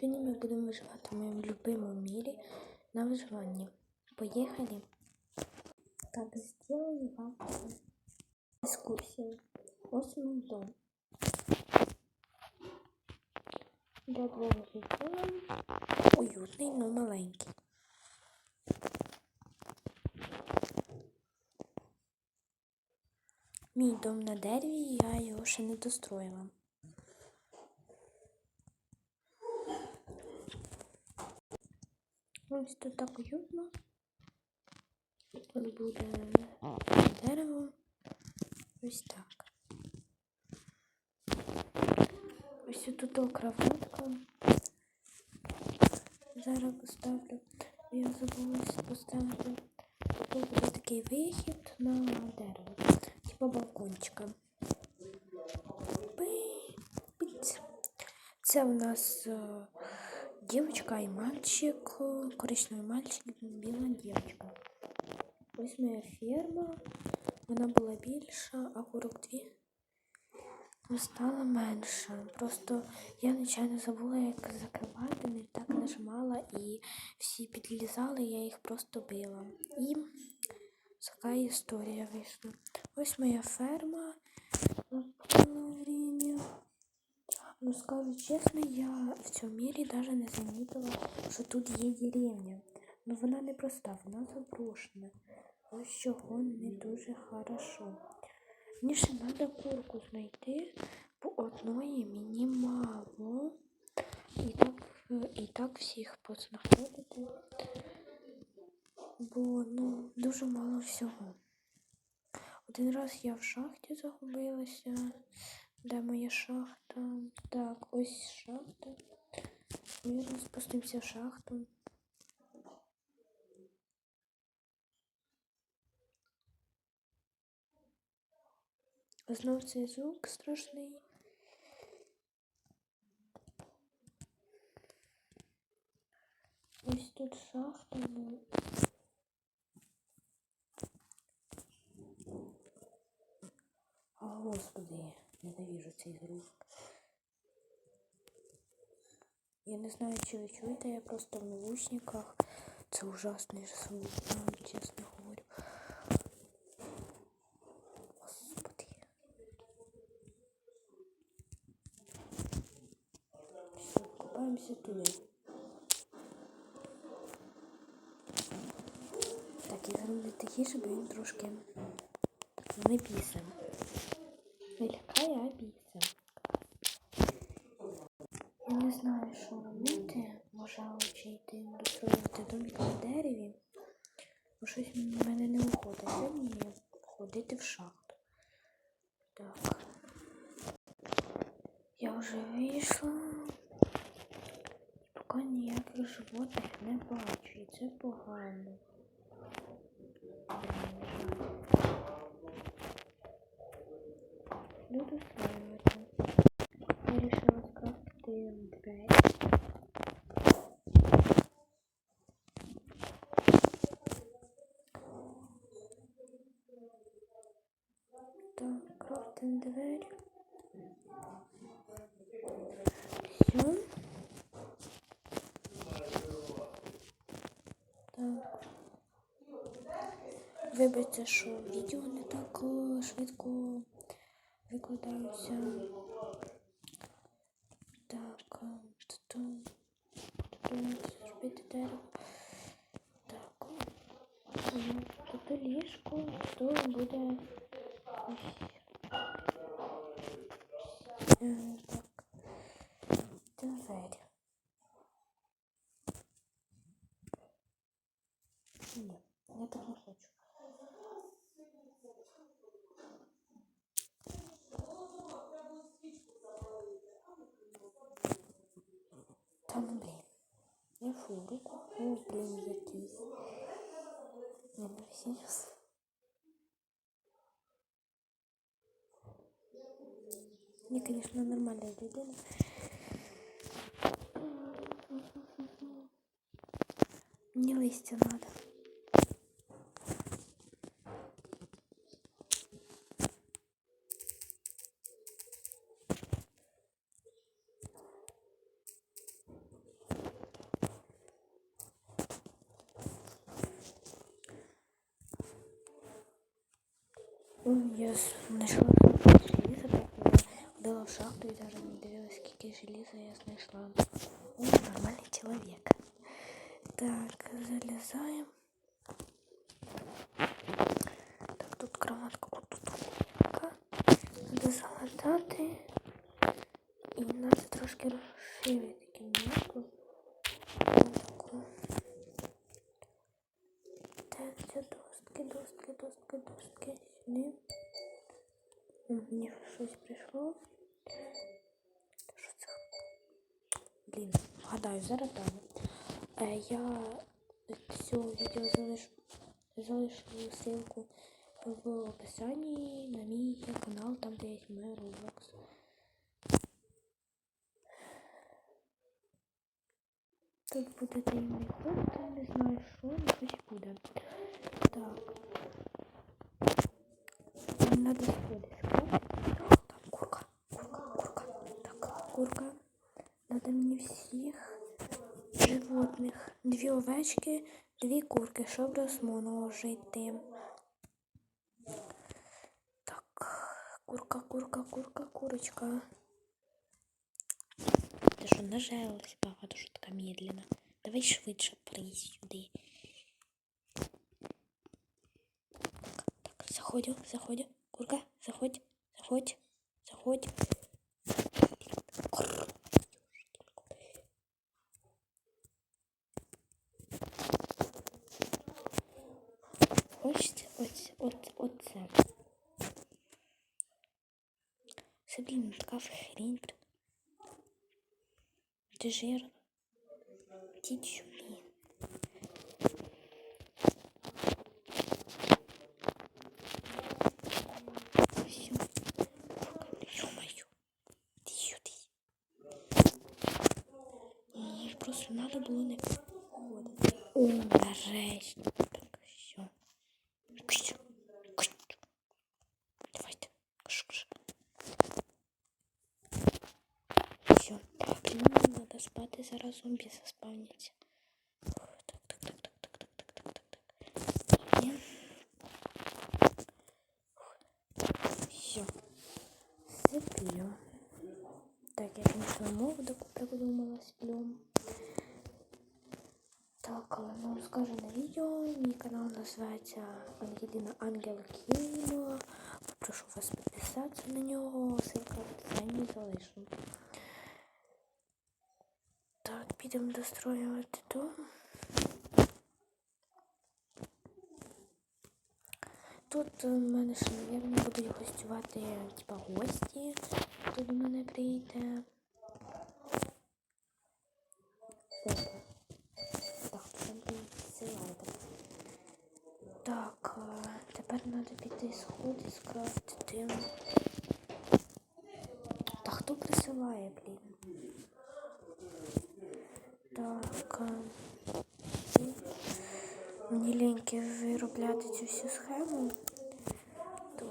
Сьогодні ми будемо виживати в моєму любимому мірі на виживанні. Поїхали. Так, сделаю вам экскурсию. Ось мій дом. Для двох жителів уютний, но маленький. Мій дом на дереві, я його ще не достроїла. Ось тут так уютно. Тут буде дерево. Ось так. Ось тут кроватка. Зараз поставлю. Я забулась поставити. Тут буде такий вихід на дерево. Типа балкончика. Це у нас е, девочка и мальчик. Коричневий мальчик, біла дівчинка. Ось моя ферма. Вона була більша, а 42 стала менша. Просто я нечайно забула, як закривати, не так нажимала і всі підлізали, я їх просто била. І така історія вийшла. Ось моя ферма. время. Ну, скажу чесно, я в цьому мірі навіть не замітила, що тут є деревня. Ну вона не проста, вона заброшена. Ось чого не дуже хорошо. Мені ще треба курку знайти, бо одної мені мало. І так, і так всіх познаходити. Бо ну, дуже мало всього. Один раз я в шахті загубилася. Де моя шахта? Так, ось шахта. Ми спустимося в шахту. Знов цей звук страшний. Ось тут шахта, ну. О, Господи, ненавижу цей звук. Я не знаю, чи ви чуєте, я просто в наушниках. Це ужасний звук, вам чесно говорю. Господи. Все, купаємося туди. Так, і зробити тихіше, бо він трошки не бісим. Лякає, а. Я не знаю, що робити. Може лучше йти достроювати домик на дереві. Бо щось в мене не виходить. Сьогодні ходити в шахту. Так. Я вже вийшла. Поки ніяких животних не бачу. І це погано. Буду слаймити. Вирішила скрафтити двері. Так, крафтим двері. Все. Так. Вибачте, що відео не так е, швидко викладаються. Так, е, тут зробити дерево. Так. е, Тут ліжко, тут буде ось. Ну, блин, якийсь. Не серйозно. Я, конечно, нормальна людина. Мне листья надо. я знайшла желізо, так ходила в шахту і зараз не дивилась, скільки желіза я знайшла. О, нормальний чоловік. Так, залізаємо. Так, тут кроватка, от тут кроватка. Надо залатати. І треба трошки розширити кімнату. Сюди. Мені щось прийшло. Що це? Блін, гадаю, зараз там. Е, я цього відео залишу, залишу ссылку в описанні на мій канал, там де є мій Roblox. Тут буде таємний ход, там не знаю що, але щось буде. Так. Нам надо сходи скрафтити. Там курка, курка, курка. Так, курка. Надо мені всіх животних. Дві овечки, дві курки, щоб розмножити. Так, курка, курка, курка, курочка. Ти що нажалась багато, що така медленно. Давай швидше приїдь сюди. Так, так, заходю, заходю. Курка, заходь, заходь, заходь. Хочете оце, оце, оце. Собі кафе хрень. Ти жир. Ти. вже було не виходити. О, нарешті. Так, все. Кш, кш. Давайте. Кш, кш. Все. Блін, треба спати, зараз зомбі заспавняться. Так, так, так, так, так. Мне... Все. Сыплю. Так, я, конечно, мову докуплю, подумала, сплю. Так, ну розкажу на відео. Мій канал називається Ангеліна Ангел Кіно. Прошу вас підписатися на нього. Ссылка в описанні залишу. Так, підемо достроювати дом. Тут у мене ще, мабуть, будуть гостювати типа гості. Хто до мене прийде. скрафтити. Та хто присилає, блін? Так. а, м, Мені ліньки виробляти цю всю схему. То...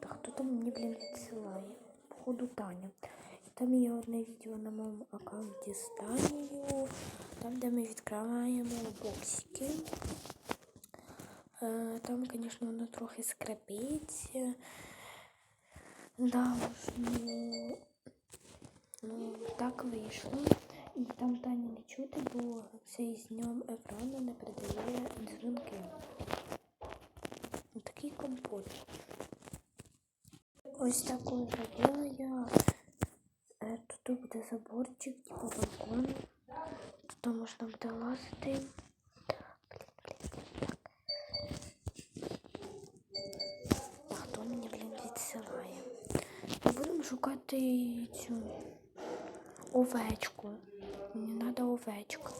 Та хто там мені, блін, відсилає? Походу Таня. І там є одне відео на моєму аккаунті з Танею, Там, де ми відкриваємо боксики. Е, Там, звісно, воно трохи скрипить. Да, ну, ну, так вийшло. І там Тані не чути, бо цей з днем екрану не передає дзвінки. Такий компот. Ось такою зробила я. Е, Тут буде заборчик, типу балкон. Тут можна буде лазити. Хто мені, блін, відсилає? Будемо шукати цю овечку. Мені треба овечку.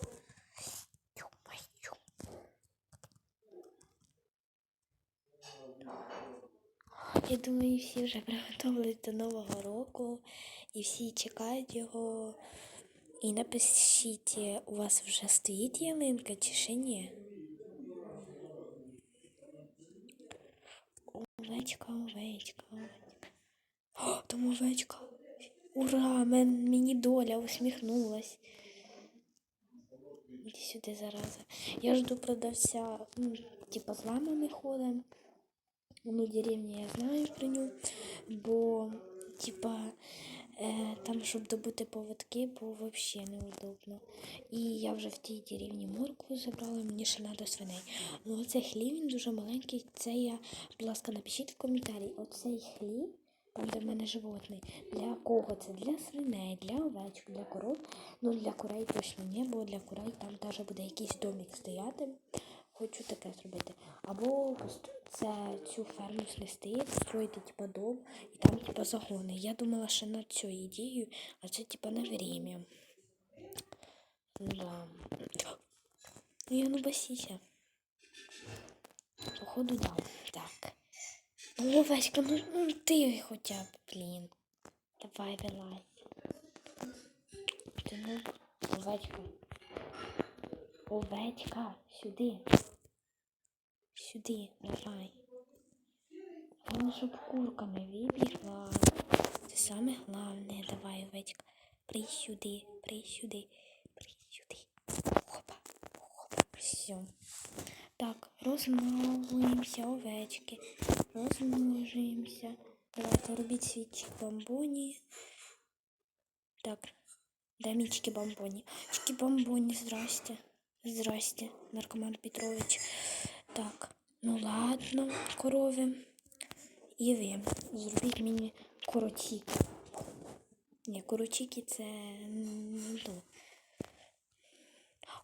Я думаю, всі вже приготувались до Нового року і всі чекають його. І напишіть, у вас вже стоїть ялинка чи ще ні? Овечка, овечка, овечка. О, там овечка. Ура! Мен, мені доля усміхнулась. Іди сюди зараза. Я жду продавця, ну, типа з ламами ходить. Ну, деревні я знаю про нього, бо, типа, там, щоб добути поводки, було взагалі неудобно. І я вже в тій деревні моркву забрала, мені ще треба свиней. Ну, оцей хлів, він дуже маленький. Це я, будь ласка, напишіть в коментарі, оцей хлів, там, де в мене животний, для кого це? Для свиней, для овечок, для коров. Ну, для курей точно не, бо для курей там теж буде якийсь домик стояти. Хочу таке зробити. Або це цю ферму снести, построїти типа дом і там типа загони. Я думала ще над цю ідею, а це типа на время. Да. Я ну басіся. Походу да. Так. Ну, Овечка, ну, ну ти хоча б, блін. Давай, вилазь. Ти ну, овечка. Овечка, сюди. Сюди, давай. Головне, щоб курка не вибігла. Це саме головне. Давай, овечка. Прий сюди, прий сюди, прий сюди. Хопа, хопа, все. Так, розмножуємося, овечки. Розмножуємося. Давайте робіть свічі бомбоні. Так, чики бомбоні. Чики бомбоні, здрасте. Здрасте, наркоман Петрович. Так, ну ладно, корови. І ви зробіть мені коротіки. Ні, коротіки це м, ну.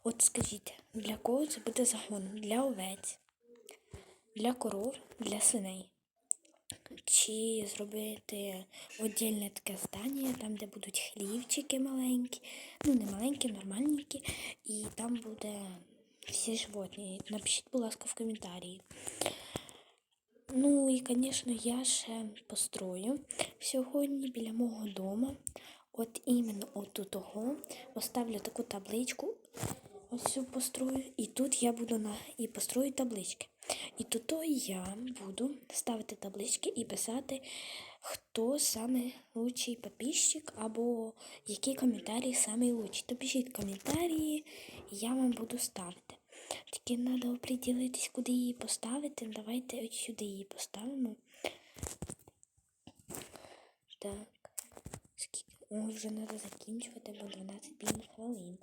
От скажіть, для кого це буде загон? Для овець, для коров, для свиней. Чи зробити віддільне таке здання, там, де будуть хлівчики маленькі, ну не маленькі, нормальненькі, і там буде всі животні. Напишіть, будь ласка, в коментарі. Ну і, звісно, я ще построю сьогодні біля мого дому. От іменно от того поставлю таку табличку. Ось цю построю. І тут я буду на і построю таблички. І тут я буду ставити таблички і писати, хто саме лучший підписчик або які коментарі саме лучші. То пишіть коментарі, і я вам буду ставити. Тільки треба оприділитись, куди її поставити. Давайте ось сюди її поставимо. Так. Скільки? О, вже треба закінчувати, бо 12 хвилин.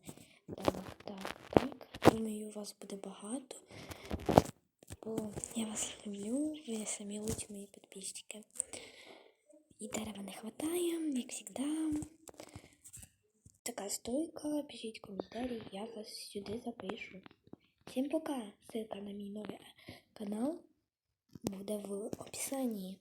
Так, так, так. Думаю, у вас буде багато. Бо я вас люблю, ви самі лучші мої підписчики. І дерева не хватає, як завжди. Така стойка, пишіть коментарі, я вас сюди запишу. Всім пока! Ссылка на мій новий канал буде в описанні.